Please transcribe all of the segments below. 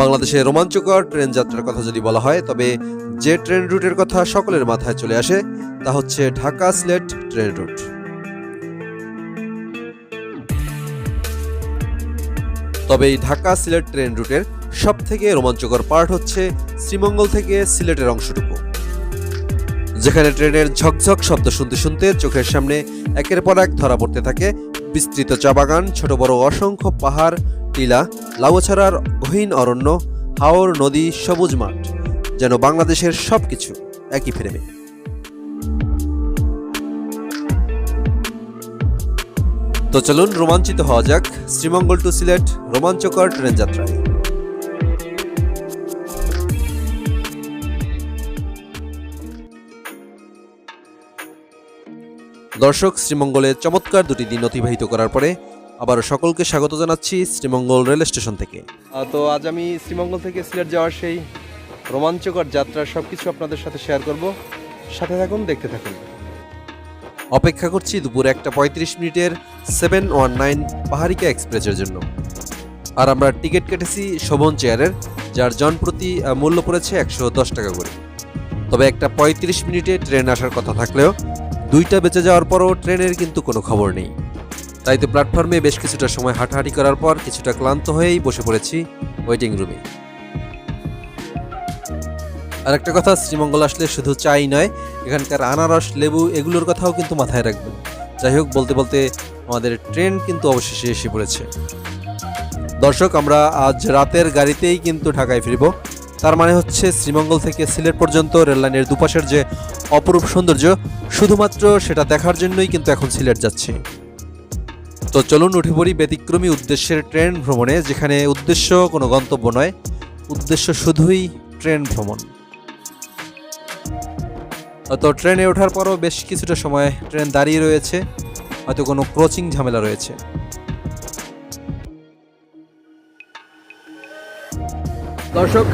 বাংলাদেশে রোমাঞ্চকর ট্রেন যাত্রার কথা যদি বলা হয়, তবে যে ট্রেন রুটের কথা সকলের মাথায় চলে আসে, তা হচ্ছে ঢাকা সিলেট ট্রেন রুট। তবে এই ঢাকা সিলেট ট্রেন রুটের সব থেকে রোমাঞ্চকর পার্ট হচ্ছে শ্রীমঙ্গল থেকে সিলেটের অংশটুকু। যেখানে ট্রেনের ঝকঝক শব্দ শুনতে শুনতে চোখের সামনে একের পর এক ধরা পড়তে থাকে বিস্তৃত চা বাগান, ছোট বড় অসংখ্য পাহাড় টিলা লাউছাড়ার গহীন অরণ্য, হাওর নদী, সবুজ মাঠ, যেন বাংলাদেশের সবকিছু একই ফ্রেমে। তো চলুন রোমাঞ্চিত হওয়া যাক শ্রীমঙ্গল টু সিলেট রোমাঞ্চকর ট্রেন যাত্রায়। দর্শক, শ্রীমঙ্গলে চমৎকার দুটি দিন অতিবাহিত করার পরে আবার সকলকে স্বাগত জানাচ্ছি শ্রীমঙ্গল রেল স্টেশন থেকে। তো আজ আমি শ্রীমঙ্গল থেকে সিলেট যাওয়ার সেই রোমাঞ্চকর যাত্রার সব কিছু আপনাদের সাথে শেয়ার করব। সাথে থাকুন দেখতে থাকুন। অপেক্ষা করছি দুপুর একটা পঁয়ত্রিশ মিনিটের সেভেন ওয়ান নাইন পাহাড়িকা এক্সপ্রেসের জন্য। আর আমরা টিকিট কেটেছি শোভন চেয়ারের যার জন প্রতি মূল্য পড়েছে একশো দশ টাকা করে। তবে একটা পঁয়ত্রিশ মিনিটে ট্রেন আসার কথা থাকলেও দুইটা বেঁচে যাওয়ার পরও ট্রেনের কিন্তু কোনো খবর নেই। তাই তো প্ল্যাটফর্মে বেশ কিছুটা সময় হাঁটাহাঁটি করার পর কিছুটা ক্লান্ত হয়েই বসে পড়েছি ওয়েটিং রুমে। আর একটা কথা, শ্রীমঙ্গল আসলে শুধু চাই নয়, এখানকার আনারস, লেবু এগুলোর কথাও কিন্তু মাথায় রাখবেন। যাই হোক, বলতে বলতে আমাদের ট্রেন কিন্তু অবশেষে এসে পড়েছে। দর্শক, আমরা আজ রাতের গাড়িতেই কিন্তু ঢাকায় ফিরব। তার মানে হচ্ছে শ্রীমঙ্গল থেকে সিলেট পর্যন্ত রেললাইনের দুপাশের যে অপরূপ সৌন্দর্য, শুধুমাত্র সেটা দেখার জন্যই কিন্তু এখন সিলেট যাচ্ছি। তো চলুন উঠে পড়ি ব্যতিক্রমী উদ্দেশ্যের ট্রেন ভ্রমণে, যেখানে উদ্দেশ্য কোনো গন্তব্য নয়, উদ্দেশ্য শুধুই ট্রেন ভ্রমণ। তো ট্রেনে ওঠার পরও বেশ কিছুটা সময় ট্রেন দাঁড়িয়ে রয়েছে, হয়তো কোনো ক্রচিং ঝামেলা রয়েছে। দর্শক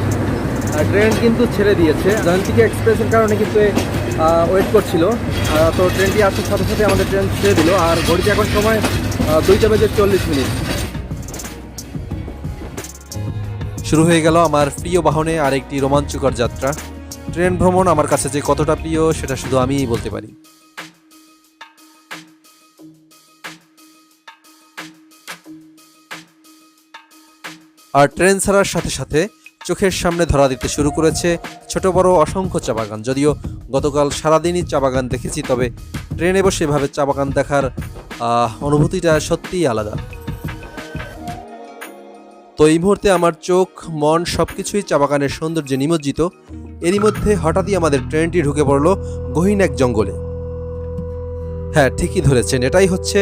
ট্রেন কিন্তু ছেড়ে দিয়েছে। জয়ন্তিকা এক্সপ্রেসের কারণে কিন্তু ওয়েট করছিল। তো ট্রেনটি আসার সাথে সাথে আমাদের ট্রেন ছেড়ে দিল। আর ঘড়িতে এখন সময় দুইটা বেজে চল্লিশ মিনিট। শুরু হয়ে গেল আমার প্রিয় বাহনে আরেকটি রোমাঞ্চকর যাত্রা। ট্রেন ভ্রমণ আমার কাছে যে কতটা প্রিয়, সেটা শুধু আমিই বলতে পারি। আর ট্রেন ছাড়ার সাথে সাথে চোখের সামনে ধরা দিতে শুরু করেছে ছোট বড় অসংখ্য চা বাগান। যদিও গতকাল সারাদিনই চা বাগান দেখেছি, তবে ট্রেনে বসে এভাবে চা বাগান দেখার অনুভূতিটা সত্যিই আলাদা। তো এই মুহূর্তে আমার চোখ, মন সবকিছুই চা বাগানের সৌন্দর্যে নিমজ্জিত। এরই মধ্যে হঠাৎই আমাদের ট্রেনটি ঢুকে পড়ল গহীন এক জঙ্গলে। হ্যাঁ ঠিকই ধরেছেন, এটাই হচ্ছে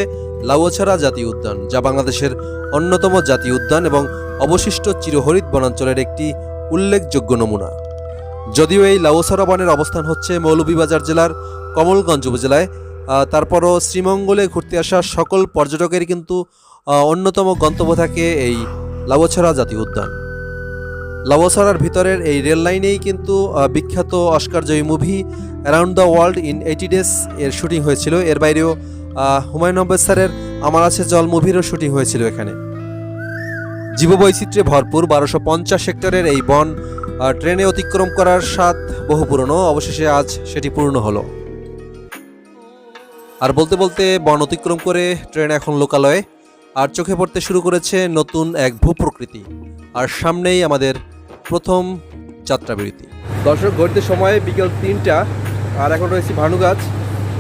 লাউছাড়া জাতীয় উদ্যান, যা বাংলাদেশের অন্যতম জাতীয় উদ্যান এবং অবশিষ্ট চিরহরিত বনাঞ্চলের একটি উল্লেখযোগ্য নমুনা। যদিও এই লাউছাড়া বনের অবস্থান হচ্ছে মৌলভীবাজার জেলার কমলগঞ্জ উপজেলায় তারপরও শ্রীমঙ্গলে ঘুরতে আসা সকল পর্যটকের কিন্তু অন্যতম গন্তব্য থাকে এই লাউছাড়া জাতীয় উদ্যান। লাউছাড়ার ভিতরের এই রেল লাইনেই কিন্তু বিখ্যাত অস্কারজয়ী movie around the world in eighty days এর শুটিং হয়েছিল। এর বাইরেও হুমায়ুন আহমেদ স্যারের আমার আছে জল মুভিরও শুটিং হয়েছিল এখানে। জীববৈচিত্র্যে ভরপুর বারোশো পঞ্চাশ হেক্টরের এই বন ট্রেনে অতিক্রম করার স্বাদ বহু পুরনো, অবশেষে আজ সেটি পূর্ণ হলো। আর বলতে বলতে বন অতিক্রম করে ট্রেন এখন লোকালয়ে আর চোখে পড়তে শুরু করেছে নতুন এক ভূপ্রকৃতি আর সামনেই আমাদের প্রথম যাত্রাবিরতি। দর্শক ঘড়িতে সময় বিকেল তিনটা আর এখন রয়েছি ভানুগাছ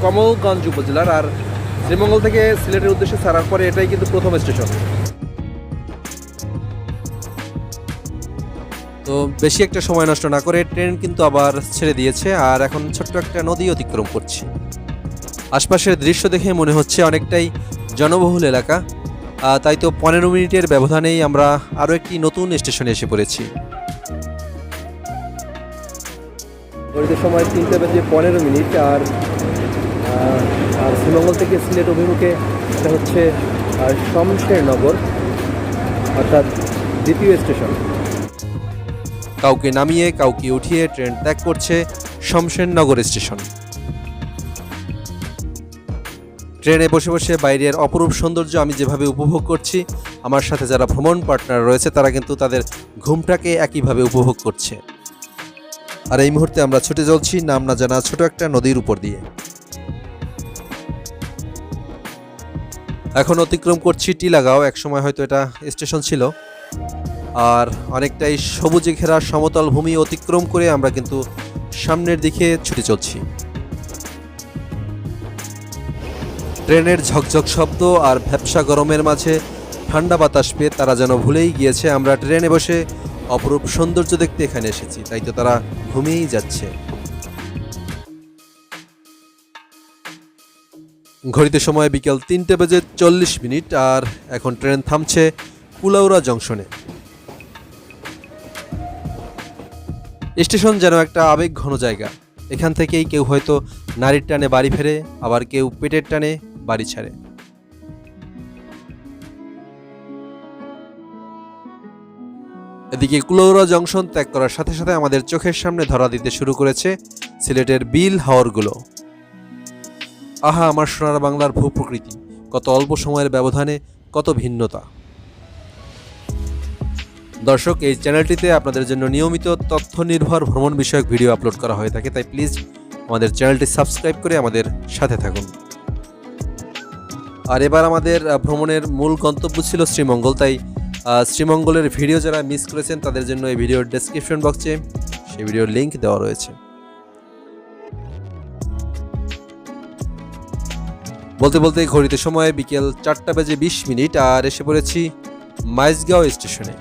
কমলগঞ্জ উপজেলার আর শ্রীমঙ্গল থেকে সিলেটের উদ্দেশ্যে ছাড়ার পরে এটাই কিন্তু প্রথম স্টেশন। তো বেশি একটা সময় নষ্ট না করে ট্রেন কিন্তু আবার ছেড়ে দিয়েছে আর এখন ছোট্ট একটা নদী অতিক্রম করছি। আশপাশের দৃশ্য দেখে মনে হচ্ছে অনেকটাই জনবহুল এলাকা। তাই তো পনেরো মিনিটের ব্যবধানেই আমরা আরও একটি নতুন স্টেশনে এসে পড়েছি। ঘড়িতে সময় তিনটে বেজে পনেরো মিনিট আর আর শ্রীমঙ্গল থেকে সিলেট অভিমুখে এটা হচ্ছে শমশেরনগর অর্থাৎ দ্বিতীয় স্টেশন। কাউকে নামিয়ে কাউকে উঠিয়ে ট্রেন ত্যাগ করছে শমশেরনগর স্টেশন। ট্রেনে বসে বসে বাইরের অপরূপ সৌন্দর্য আমি যেভাবে উপভোগ করছি, আমার সাথে যারা ভ্রমণ পার্টনার রয়েছে, তারা কিন্তু তাদের ঘুমটাকে একইভাবে উপভোগ করছে। আর এই মুহূর্তে আমরা ছুটে চলছি, নাম না জানা ছোট একটা নদীর উপর দিয়ে। এখন অতিক্রম করছি টিলাগাঁও, একসময় হয়তো এটা স্টেশন ছিল। আর অনেকটাই সবুজে ঘেরা সমতল ভূমি অতিক্রম করে আমরা কিন্তু সামনের দিকে ছুটে চলছি। ট্রেনের ঝকঝক শব্দ আর ভ্যাপসা গরমের মাঝে ঠান্ডা বাতাস পেয়ে তারা যেন ভুলেই গিয়েছে। আমরা ট্রেনে বসে অপরূপ সৌন্দর্য দেখতে এখানে এসেছি, তাই তো তারা ঘুমিয়েই যাচ্ছে। ঘড়িতে সময় বিকেল তিনটে বেজে চল্লিশ মিনিট আর এখন ট্রেন থামছে কুলাউড়া জংশনে। স্টেশন যেন একটা আবেগ ঘন জায়গা। এখান থেকেই কেউ হয়তো নারীর টানে বাড়ি ফেরে, আবার কেউ পেটের টানে বাড়ি ছাড়ে। এদিকে কুলৌরা জংশন ত্যাগ করার সাথে সাথে আমাদের চোখের সামনে ধরা দিতে শুরু করেছে সিলেটের বিল হাওরগুলো। আহা, আমার সোনার বাংলার ভূপ্রকৃতি, কত অল্প সময়ের ব্যবধানে, কত ভিন্নতা। দর্শক, এই চ্যানেলটিতে আপনাদের জন্য নিয়মিত তথ্য নির্ভর ভ্রমণ বিষয়ক ভিডিও আপলোড করা হয়ে থাকে, তাই প্লিজ আমাদের চ্যানেলটি সাবস্ক্রাইব করে আমাদের সাথে থাকুন। আর এবার আমাদের ভ্রমণের মূল গন্তব্য ছিল শ্রীমঙ্গল, তাই শ্রীমঙ্গলের ভিডিও যারা মিস করেছেন, তাদের জন্য এই ভিডিওর ডেসক্রিপশন বক্সে সেই ভিডিওর লিঙ্ক দেওয়া রয়েছে। বলতে বলতে ঘড়িতে সময় বিকেল চারটা বেজে বিশ মিনিট, আর এসে পড়েছি মাইজগাঁও স্টেশনে।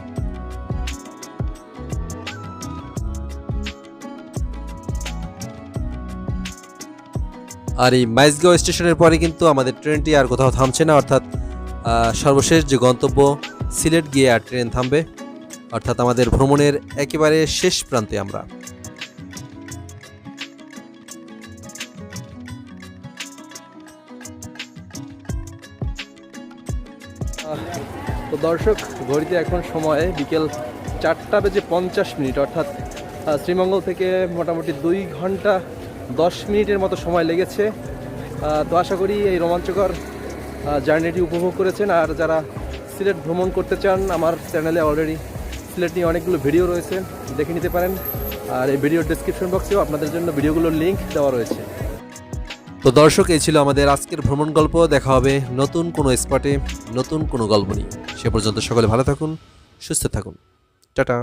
আর এই মাইজগাঁও স্টেশনের পরে কিন্তু আমাদের ট্রেনটি আর কোথাও থামছে না, অর্থাৎ সর্বশেষ যে গন্তব্য সিলেট গিয়ে আর ট্রেন থামবে, অর্থাৎ আমাদের ভ্রমণের একেবারে শেষ প্রান্তে আমরা। তো দর্শক, ঘড়িতে এখন সময় বিকেল চারটা বেজে পঞ্চাশ মিনিট, অর্থাৎ শ্রীমঙ্গল থেকে মোটামুটি দুই ঘণ্টা দশ মিনিটের মতো সময় লেগেছে। তো আশা করি এই রোমাঞ্চকর জার্নিটি উপভোগ করেছেন। আর যারা সিলেট ভ্রমণ করতে চান, আমার চ্যানেলে অলরেডি সিলেট নিয়ে অনেকগুলো ভিডিও রয়েছে, দেখে নিতে পারেন। আর এই ভিডিওর ডেসক্রিপশন বক্সেও আপনাদের জন্য ভিডিওগুলোর লিঙ্ক দেওয়া রয়েছে। তো দর্শক, এই ছিল আমাদের আজকের ভ্রমণ গল্প। দেখা হবে নতুন কোনো স্পটে নতুন কোনো গল্প নিয়ে। সে পর্যন্ত সকলে ভালো থাকুন, সুস্থ থাকুন। টাটা।